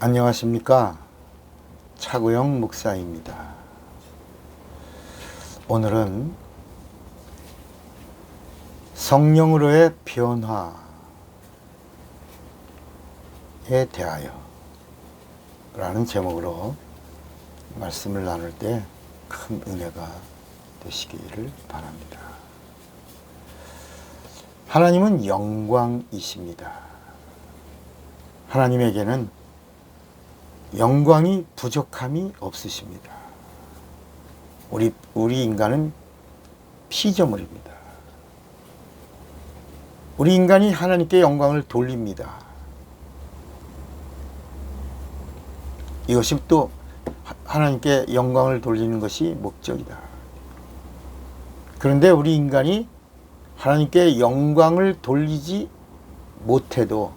안녕하십니까. 차구영 목사입니다. 오늘은 성령으로의 변화에 대하여 라는 제목으로 말씀을 나눌 때 큰 은혜가 되시기를 바랍니다. 하나님은 영광이십니다. 하나님에게는 영광이 부족함이 없으십니다. 우리 우리 인간은 피조물입니다. 우리 인간이 하나님께 영광을 돌립니다. 이것이 또 하나님께 영광을 돌리는 것이 목적이다. 그런데 우리 인간이 하나님께 영광을 돌리지 못해도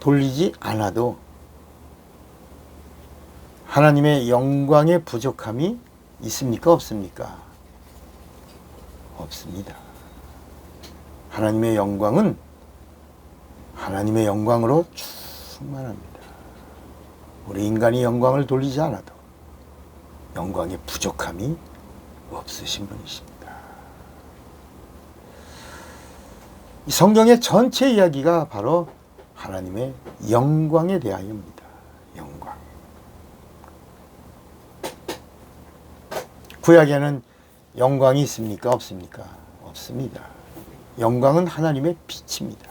돌리지 않아도 하나님의 영광의 부족함이 있습니까? 없습니까? 없습니다. 하나님의 영광은 하나님의 영광으로 충만합니다. 우리 인간이 영광을 돌리지 않아도 영광의 부족함이 없으신 분이십니다. 이 성경의 전체 이야기가 바로 하나님의 영광에 대하여입니다. 영광. 구약에는 영광이 있습니까? 없습니까? 없습니다. 영광은 하나님의 빛입니다.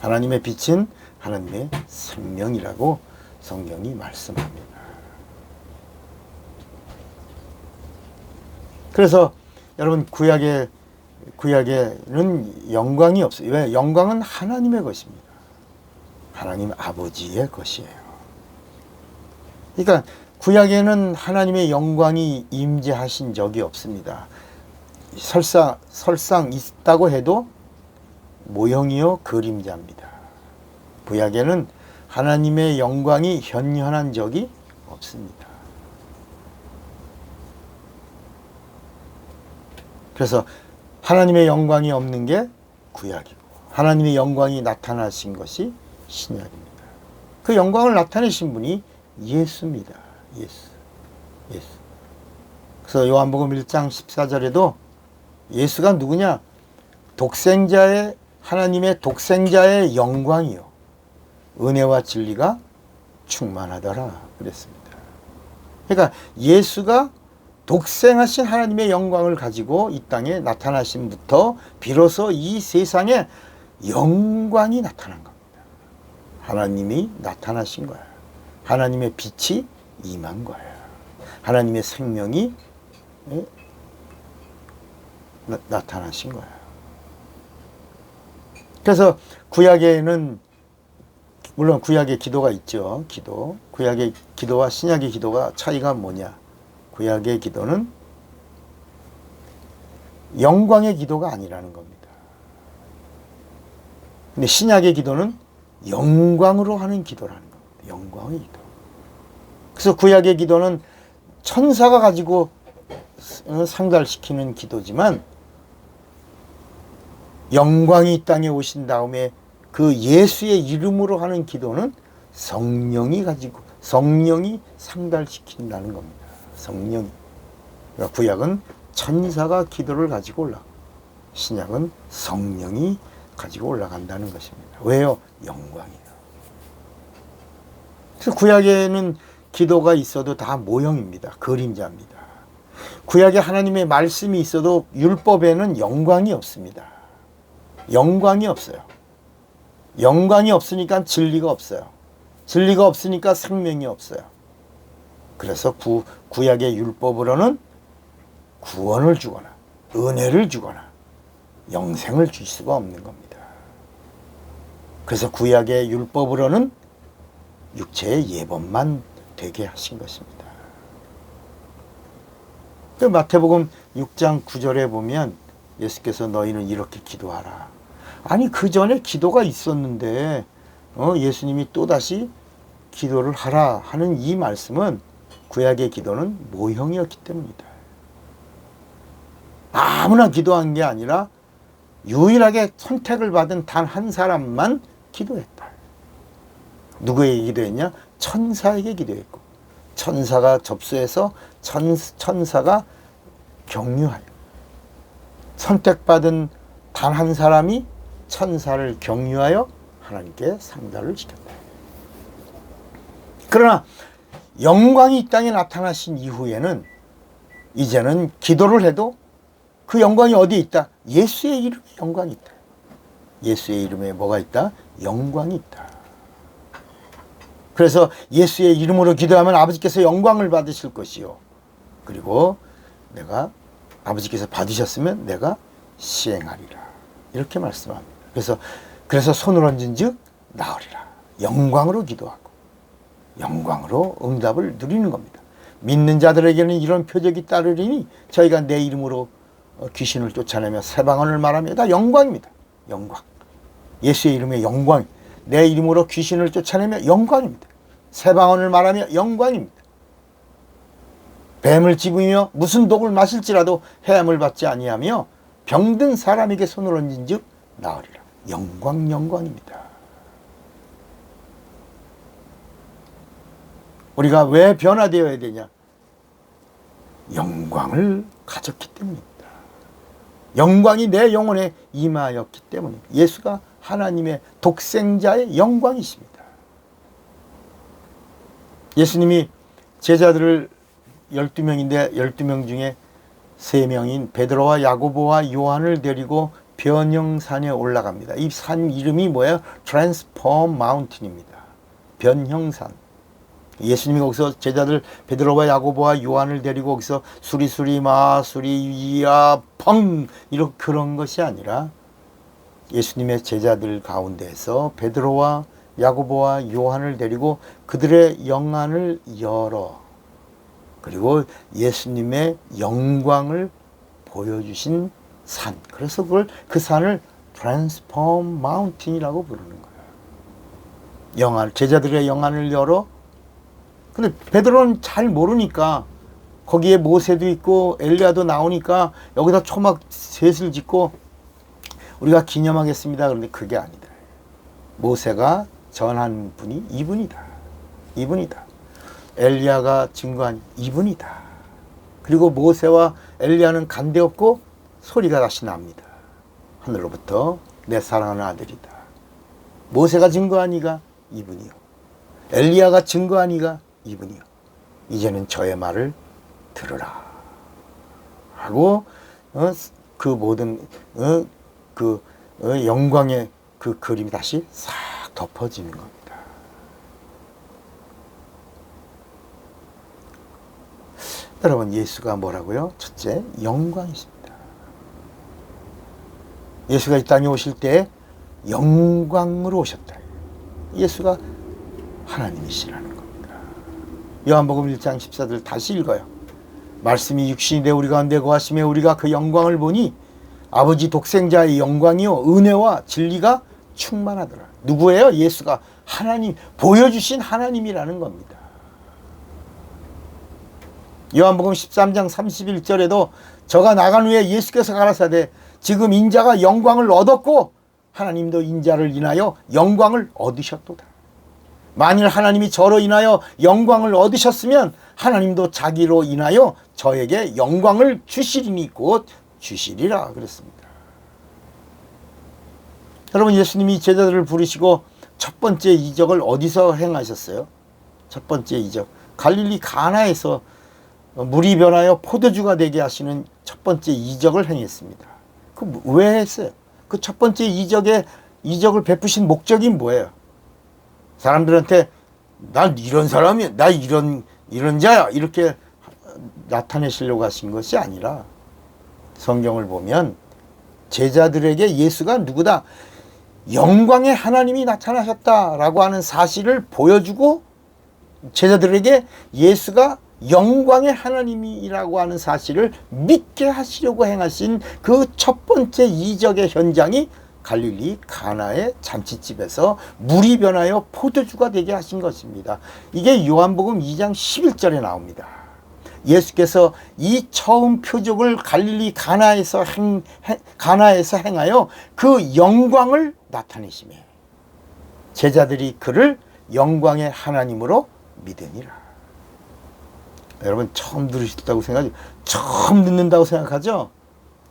하나님의 빛은 하나님의 생명이라고 성경이 말씀합니다. 그래서 여러분 구약에 구약에는 영광이 없어요. 왜? 영광은 하나님의 것입니다. 하나님 아버지의 것이에요. 그러니까 구약에는 하나님의 영광이 임재하신 적이 없습니다. 설사 설상 있다고 해도 모형이요 그림자입니다. 구약에는 하나님의 영광이 현현한 적이 없습니다. 그래서 하나님의 영광이 없는 게 구약이고 하나님의 영광이 나타나신 것이 신약입니다. 그 영광을 나타내신 분이 예수입니다. 예수. 예수. 그래서 요한복음 1장 14절에도 예수가 누구냐? 독생자의 하나님의 독생자의 영광이요. 은혜와 진리가 충만하더라 그랬습니다. 그러니까 예수가 독생하신 하나님의 영광을 가지고 이 땅에 나타나심부터 비로소 이 세상에 영광이 나타난 겁니다. 하나님이 나타나신 거야. 하나님의 빛이 임한 거야. 하나님의 생명이 예? 나, 나타나신 거야. 그래서 구약에는 물론 구약의 기도가 있죠. 기도. 구약의 기도와 신약의 기도가 차이가 뭐냐? 구약의 기도는 영광의 기도가 아니라는 겁니다. 근데 신약의 기도는 영광으로 하는 기도라는 겁니다. 영광의 기도. 그래서 구약의 기도는 천사가 가지고 상달시키는 기도지만 영광이 이 땅에 오신 다음에 그 예수의 이름으로 하는 기도는 성령이 가지고 성령이 상달시킨다는 겁니다. 성령. 그러니까 구약은 천사가 기도를 가지고 올라. 신약은 성령이 가지고 올라간다는 것입니다. 왜요? 영광이에요. 그래서 구약에는 기도가 있어도 다 모형입니다. 그림자입니다. 구약에 하나님의 말씀이 있어도 율법에는 영광이 없습니다. 영광이 없어요. 영광이 없으니까 진리가 없어요. 진리가 없으니까 생명이 없어요. 그래서 구, 구약의 율법으로는 구원을 주거나 은혜를 주거나 영생을 줄 수가 없는 겁니다. 그래서 구약의 율법으로는 육체의 예법만 되게 하신 것입니다. 그 마태복음 6장 9절에 보면 예수께서 너희는 이렇게 기도하라. 아니 그 전에 기도가 있었는데 어, 예수님이 또 다시 기도를 하라 하는 이 말씀은 구약의 기도는 모형이었기 때문이다. 아무나 기도한 게 아니라 유일하게 선택을 받은 단 한 사람만 기도했다. 누구에게 기도했냐? 천사에게 기도했고 천사가 접수해서 천, 천사가 격려하여 선택받은 단 한 사람이 천사를 격려하여 하나님께 상달을 시켰다. 그러나 영광이 이 땅에 나타나신 이후에는 이제는 기도를 해도 그 영광이 어디에 있다? 예수의 이름에 영광이 있다. 예수의 이름에 뭐가 있다? 영광이 있다. 그래서 예수의 이름으로 기도하면 아버지께서 영광을 받으실 것이요. 그리고 내가 아버지께서 받으셨으면 내가 시행하리라. 이렇게 말씀합니다. 그래서 그래서 손을 얹은즉 나으리라. 영광으로 기도하고 영광으로 응답을 누리는 겁니다. 믿는 자들에게는 이런 표적이 따르리니 저희가 내 이름으로 어, 귀신을 쫓아내며 새 방언을 말하며 다 영광입니다. 영광. 예수의 이름의 영광. 내 이름으로 귀신을 쫓아내며 영광입니다. 새 방언을 말하며 영광입니다. 뱀을 집으며 무슨 독을 마실지라도 해함을 받지 아니하며 병든 사람에게 손을 얹은즉 나으리라. 영광 영광입니다. 우리가 왜 변화되어야 되냐? 영광을 가졌기 때문입니다. 영광이 내 영혼에 임하였기 때문에 예수가 하나님의 독생자의 영광이십니다. 예수님이 제자들을 12명인데 12명 중에 3명인 베드로와 야고보와 요한을 데리고 변형산에 올라갑니다. 이 산 이름이 뭐예요? 트랜스폼 마운틴입니다. 변형산. 예수님이 거기서 제자들 베드로와 야고보와 요한을 데리고 거기서 수리수리 마 수리 이야 펑 이런 그런 것이 아니라 예수님의 제자들 가운데에서 베드로와 야고보와 요한을 데리고 그들의 영안을 열어 그리고 예수님의 영광을 보여주신 산. 그래서 그걸 그 산을 트랜스폼 마운틴이라고 부르는 거예요. 영안 제자들의 영안을 열어 근데 베드로는 잘 모르니까 거기에 모세도 있고 엘리야도 나오니까 여기다 초막 셋을 짓고 우리가 기념하겠습니다. 그런데 그게 아니다. 모세가 전한 분이 이분이다. 이분이다. 엘리야가 증거한 이분이다. 그리고 모세와 엘리야는 간대 없고 소리가 다시 납니다. 하늘로부터 내 사랑하는 아들이다. 모세가 증거한 이가 이분이요. 엘리야가 증거한 이가 이분이요. 이제는 저의 말을 들으라. 하고 어, 그 모든 어, 그 어, 영광의 그 그림이 다시 싹 덮어지는 겁니다. 여러분 예수가 뭐라고요? 첫째 영광이십니다. 예수가 이 땅에 오실 때 영광으로 오셨다. 예수가 하나님이시라는 요한복음 1장 14절 다시 읽어요. 말씀이 육신이 되 우리 가운데 거하시며 우리가 그 영광을 보니 아버지 독생자의 영광이요 은혜와 진리가 충만하더라. 누구예요? 예수가 하나님 보여주신 하나님이라는 겁니다. 요한복음 13장 31절에도 저가 나간 후에 예수께서 가라사대 지금 인자가 영광을 얻었고 하나님도 인자를 인하여 영광을 얻으셨도다. 만일 하나님이 저로 인하여 영광을 얻으셨으면 하나님도 자기로 인하여 저에게 영광을 주시리니 곧 주시리라 그랬습니다. 여러분 예수님이 제자들을 부르시고 첫 번째 이적을 어디서 행하셨어요? 첫 번째 이적 갈릴리 가나에서 물이 변하여 포도주가 되게 하시는 첫 번째 이적을 행했습니다. 그 왜 했어요? 그 첫 번째 이적의 이적을 베푸신 목적이 뭐예요? 사람들한테 난 이런 사람이야, 나 이런 이런 자야 이렇게 나타내시려고 하신 것이 아니라 성경을 보면 제자들에게 예수가 누구다 영광의 하나님이 나타나셨다라고 하는 사실을 보여주고 제자들에게 예수가 영광의 하나님이라고 하는 사실을 믿게 하시려고 행하신 그 첫 번째 이적의 현장이 갈릴리 가나의 잔치집에서 물이 변하여 포도주가 되게 하신 것입니다. 이게 요한복음 2장 11절에 나옵니다. 예수께서 이 처음 표적을 갈릴리 가나에서 행, 행 가나에서 행하여 그 영광을 나타내시며 제자들이 그를 영광의 하나님으로 믿으니라. 여러분 처음 들으셨다고 생각하죠? 처음 듣는다고 생각하죠?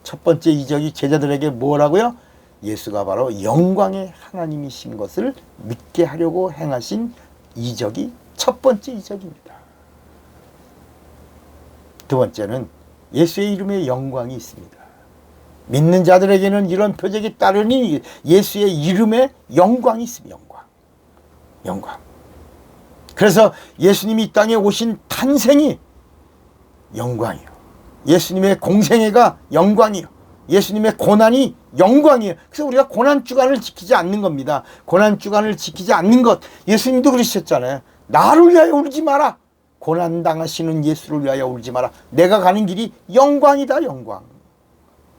첫 번째 이적이 제자들에게 뭐라고요? 예수가 바로 영광의 하나님이신 것을 믿게 하려고 행하신 이적이 첫 번째 이적입니다. 두 번째는 예수의 이름에 영광이 있습니다. 믿는 자들에게는 이런 표적이 따르니 예수의 이름에 영광이 있습니다. 영광. 영광. 그래서 예수님이 이 땅에 오신 탄생이 영광이요. 예수님의 공생애가 영광이요. 예수님의 고난이 영광이에요. 그래서 우리가 고난 주간을 지키지 않는 겁니다. 고난 주간을 지키지 않는 것. 예수님도 그러셨잖아요. 나를 위하여 울지 마라. 고난 당하시는 예수를 위하여 울지 마라. 내가 가는 길이 영광이다, 영광.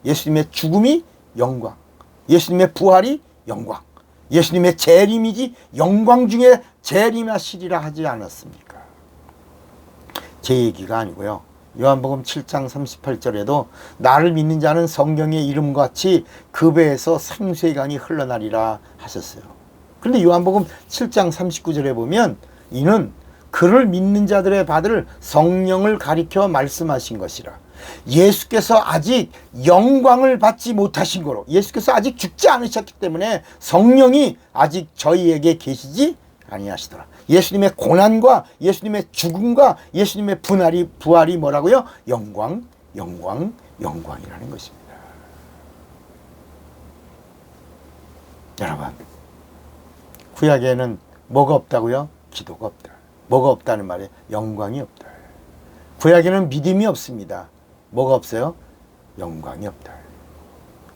예수님의 죽음이 영광. 예수님의 부활이 영광. 예수님의 재림이지 영광 중에 재림하시리라 하지 않았습니까? 제 얘기가 아니고요. 요한복음 7장 38절에도 나를 믿는 자는 성경의 이름같이 그 배에서 생수의 강이 흘러나리라 하셨어요. 그런데 요한복음 7장 39절에 보면 이는 그를 믿는 자들의 받을 성령을 가리켜 말씀하신 것이라. 예수께서 아직 영광을 받지 못하신 거로 예수께서 아직 죽지 않으셨기 때문에 성령이 아직 저희에게 계시지 아니하시더라. 예수님의 고난과 예수님의 죽음과 예수님의 분할이 부활이 뭐라고요? 영광, 영광, 영광이라는 것입니다. 여러분, 구약에는 뭐가 없다고요? 기도가 없다. 뭐가 없다는 말이에요? 영광이 없다. 구약에는 믿음이 없습니다. 뭐가 없어요? 영광이 없다.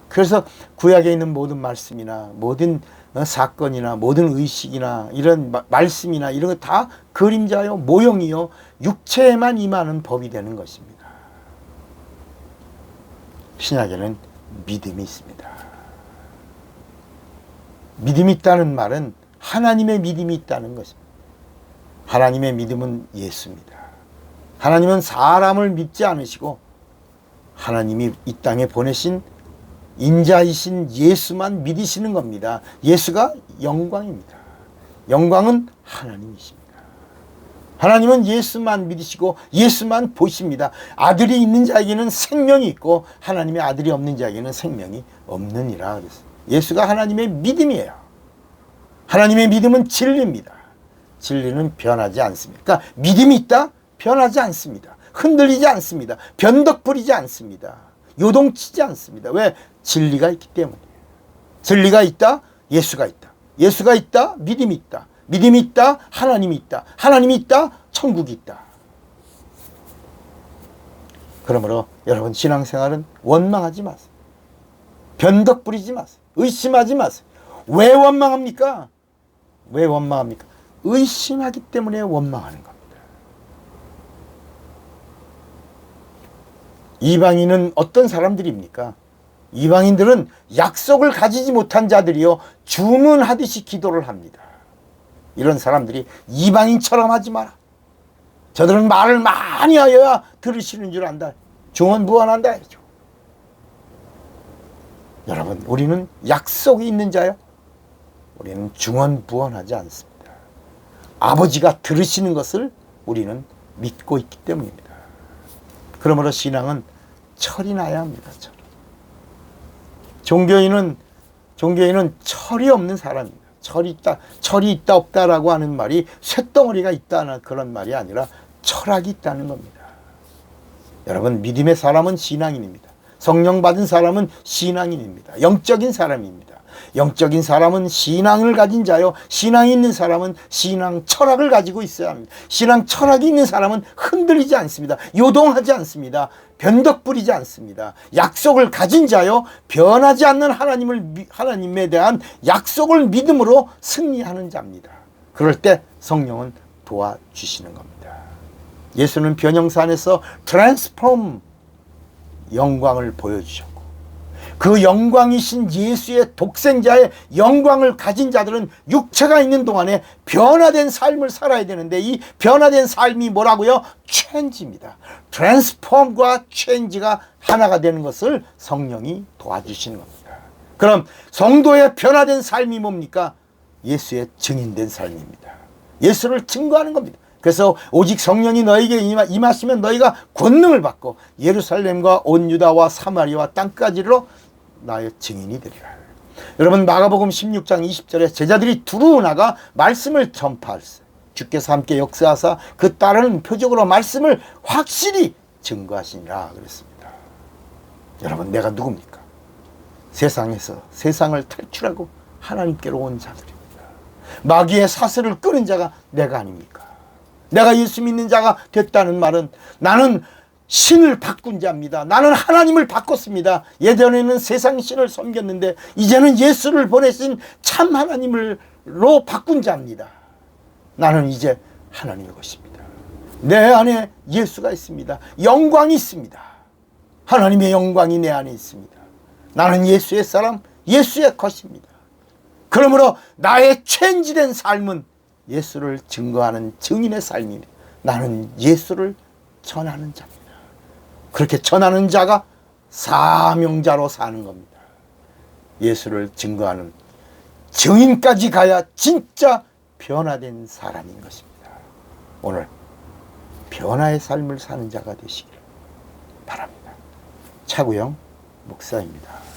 그래서 구약에 있는 모든 말씀이나 모든 어, 사건이나 모든 의식이나 이런 마, 말씀이나 이런 거 다 그림자요, 모형이요, 육체에만 임하는 법이 되는 것입니다. 신약에는 믿음이 있습니다. 믿음이 있다는 말은 하나님의 믿음이 있다는 것입니다. 하나님의 믿음은 예수입니다. 하나님은 사람을 믿지 않으시고 하나님이 이 땅에 보내신 인자이신 예수만 믿으시는 겁니다. 예수가 영광입니다. 영광은 하나님이십니다. 하나님은 예수만 믿으시고 예수만 보십니다. 아들이 있는 자에게는 생명이 있고 하나님의 아들이 없는 자에게는 생명이 없느니라 그랬어요. 예수가 하나님의 믿음이에요. 하나님의 믿음은 진리입니다. 진리는 변하지 않습니다. 그러니까 믿음이 있다? 변하지 않습니다. 흔들리지 않습니다. 변덕 부리지 않습니다. 요동치지 않습니다. 왜? 진리가 있기 때문이에요. 진리가 있다? 예수가 있다. 예수가 있다? 믿음이 있다. 믿음이 있다? 하나님이 있다. 하나님이 있다? 천국이 있다. 그러므로 여러분 신앙생활은 원망하지 마세요. 변덕 부리지 마세요. 의심하지 마세요. 왜 원망합니까? 왜 원망합니까? 의심하기 때문에 원망하는 겁니다. 이방인은 어떤 사람들입니까? 이방인들은 약속을 가지지 못한 자들이요 주문하듯이 기도를 합니다. 이런 사람들이 이방인처럼 하지 마라. 저들은 말을 많이 하여야 들으시는 줄 안다. 중언부언한다 해죠. 여러분, 우리는 약속이 있는 자요. 우리는 중언부언하지 않습니다. 아버지가 들으시는 것을 우리는 믿고 있기 때문입니다. 그러므로 신앙은 철이 나야 합니다. 철. 종교인은 종교인은 철이 없는 사람입니다. 철이 있다, 철이 있다 없다라고 하는 말이 쇳덩어리가 있다는 그런 말이 아니라 철학이 있다는 겁니다. 여러분 믿음의 사람은 신앙인입니다. 성령 받은 사람은 신앙인입니다. 영적인 사람입니다. 영적인 사람은 신앙을 가진 자요. 신앙이 있는 사람은 신앙 철학을 가지고 있어야 합니다. 신앙 철학이 있는 사람은 흔들리지 않습니다. 요동하지 않습니다. 변덕 부리지 않습니다. 약속을 가진 자요. 변하지 않는 하나님을 하나님에 대한 약속을 믿음으로 승리하는 자입니다. 그럴 때 성령은 도와주시는 겁니다. 예수는 변형산에서 트랜스폼 영광을 보여주셨고 그 영광이신 예수의 독생자의 영광을 가진 자들은 육체가 있는 동안에 변화된 삶을 살아야 되는데 이 변화된 삶이 뭐라고요? 체인지입니다. 트랜스폼과 체인지가 하나가 되는 것을 성령이 도와주시는 겁니다. 그럼 성도의 변화된 삶이 뭡니까? 예수의 증인된 삶입니다. 예수를 증거하는 겁니다. 그래서 오직 성령이 너에게 임하- 임하시면 너희가 권능을 받고 예루살렘과 온 유다와 사마리아와 땅까지로 나의 증인이 되리라. 여러분 마가복음 16장 20절에 제자들이 두루 나가 말씀을 전파할세. 주께서 함께 역사하사 그 따르는 표적으로 말씀을 확실히 증거하시니라 그랬습니다. 여러분 내가 누굽니까? 세상에서 세상을 탈출하고 하나님께로 온 자들입니다. 마귀의 사슬을 끄는 자가 내가 아닙니까? 내가 예수 믿는 자가 됐다는 말은 나는 신을 바꾼 자입니다. 나는 하나님을 바꿨습니다. 예전에는 세상 신을 섬겼는데 이제는 예수를 보내신 참 하나님을로 바꾼 자입니다. 나는 이제 하나님의 것입니다. 내 안에 예수가 있습니다. 영광이 있습니다. 하나님의 영광이 내 안에 있습니다. 나는 예수의 사람, 예수의 것입니다. 그러므로 나의 체인지된 삶은 예수를 증거하는 증인의 삶이니 나는 예수를 전하는 자입니다. 그렇게 전하는 자가 사명자로 사는 겁니다. 예수를 증거하는 증인까지 가야 진짜 변화된 사람인 것입니다. 오늘 변화의 삶을 사는 자가 되시기를 바랍니다. 차구영 목사입니다.